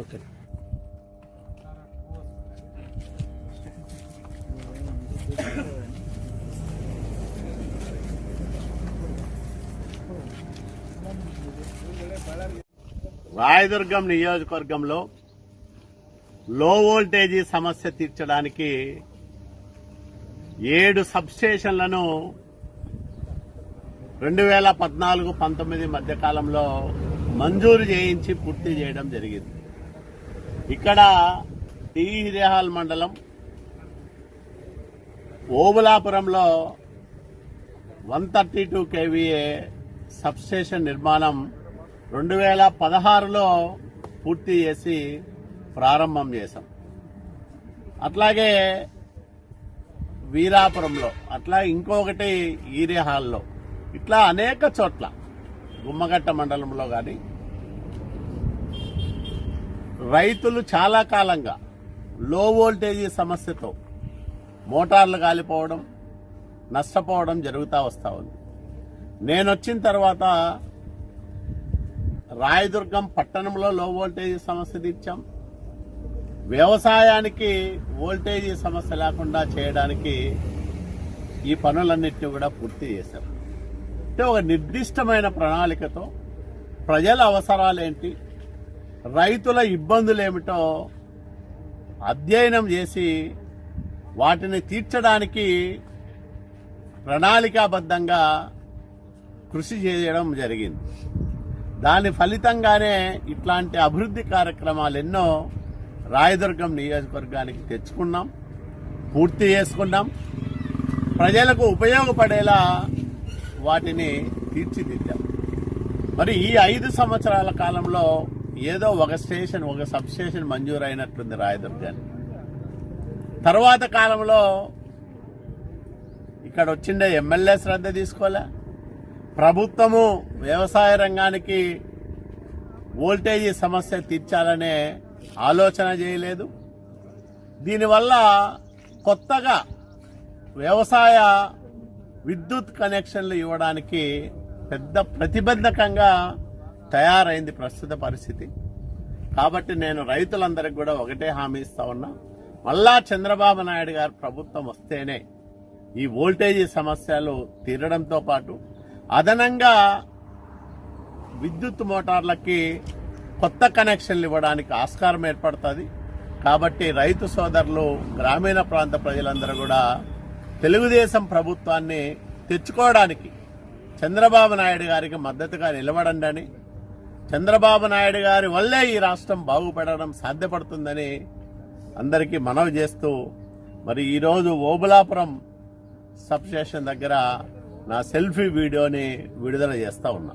Okay. Rayadurgam నియోజకవర్గంలో లో voltage సమస్య తీర్చడానికి ఏడు సబ్స్టేషన్లను రెండు వేల పద్నాలుగు పంతొమ్మిది మధ్యకాలంలో మంజూరు చేయించి పూర్తి చేయడం జరిగింది. ఇక్కడ టీ హిరేహాల్ మండలం ఓబులాపురంలో one thirty two KVA substation నిర్మాణం రెండు వేల పదహారులో పూర్తి చేసి ప్రారంభం చేశాం. అట్లాగే వీరాపురంలో అట్లా ఇంకొకటి ఈరే హాల్లో ఇట్లా అనేక చోట్ల. గుమ్మగట్ట మండలంలో కానీ రైతులు చాలా కాలంగా లో వోల్టేజీ సమస్యతో మోటార్లు కాలిపోవడం నష్టపోవడం జరుగుతూ వస్తూ ఉంది. నేను వచ్చిన తర్వాత రాయదుర్గం పట్టణంలో లో వోల్టేజీ సమస్య తీర్చాం. వ్యవసాయానికి వోల్టేజీ సమస్య లేకుండా చేయడానికి ఈ పనులన్నింటినీ కూడా పూర్తి చేశాం. అంటే ఒక నిర్దిష్టమైన ప్రణాళికతో ప్రజల అవసరాలేంటి రైతుల ఇబ్బందులు ఏమిటో అధ్యయనం చేసి వాటిని తీర్చడానికి ప్రణాళికాబద్ధంగా కృషి చేయడం జరిగింది. దాని ఫలితంగానే ఇట్లాంటి అభివృద్ధి కార్యక్రమాలు ఎన్నో రాయదుర్గం నియోజకవర్గానికి తెచ్చుకున్నాం పూర్తి చేసుకున్నాం. ప్రజలకు ఉపయోగపడేలా వాటిని తీర్చిదిద్దాం. మరి ఈ ఐదు సంవత్సరాల కాలంలో ఏదో ఒక స్టేషన్ ఒక సబ్ స్టేషన్ మంజూరు అయినట్లుంది రాయదుర్గాన్ని తర్వాత కాలంలో ఇక్కడ వచ్చిండే ఎమ్మెల్యే శ్రద్ధ తీసుకోలే. ప్రభుత్వము వ్యవసాయ రంగానికి వోల్టేజీ సమస్య తీర్చాలనే ఆలోచన చేయలేదు. దీనివల్ల కొత్తగా వ్యవసాయ విద్యుత్ కనెక్షన్లు ఇవ్వడానికి పెద్ద ప్రతిబంధకంగా తయారైంది ప్రస్తుత పరిస్థితి. కాబట్టి నేను రైతులందరికీ కూడా ఒకటే హామీ ఇస్తా ఉన్నా. మళ్ళా చంద్రబాబు నాయుడు గారు ప్రభుత్వం వస్తేనే ఈ వోల్టేజీ సమస్యలు తీరడంతో పాటు అదనంగా విద్యుత్ మోటార్లకి కొత్త కనెక్షన్లు ఇవ్వడానికి ఆస్కారం ఏర్పడుతుంది. కాబట్టి రైతు సోదరులు గ్రామీణ ప్రాంత ప్రజలందరూ కూడా తెలుగుదేశం ప్రభుత్వాన్ని తెచ్చుకోవడానికి చంద్రబాబు నాయుడు గారికి మద్దతుగా నిలబడండి అని చంద్రబాబు నాయుడు గారి వల్లే ఈ రాష్ట్రం బాగుపడడం సాధ్యపడుతుందని అందరికీ మనవి చేస్తూ మరి ఈరోజు ఓబులాపురం సబ్ స్టేషన్ దగ్గర నా సెల్ఫీ వీడియోని విడుదల చేస్తా ఉన్నా.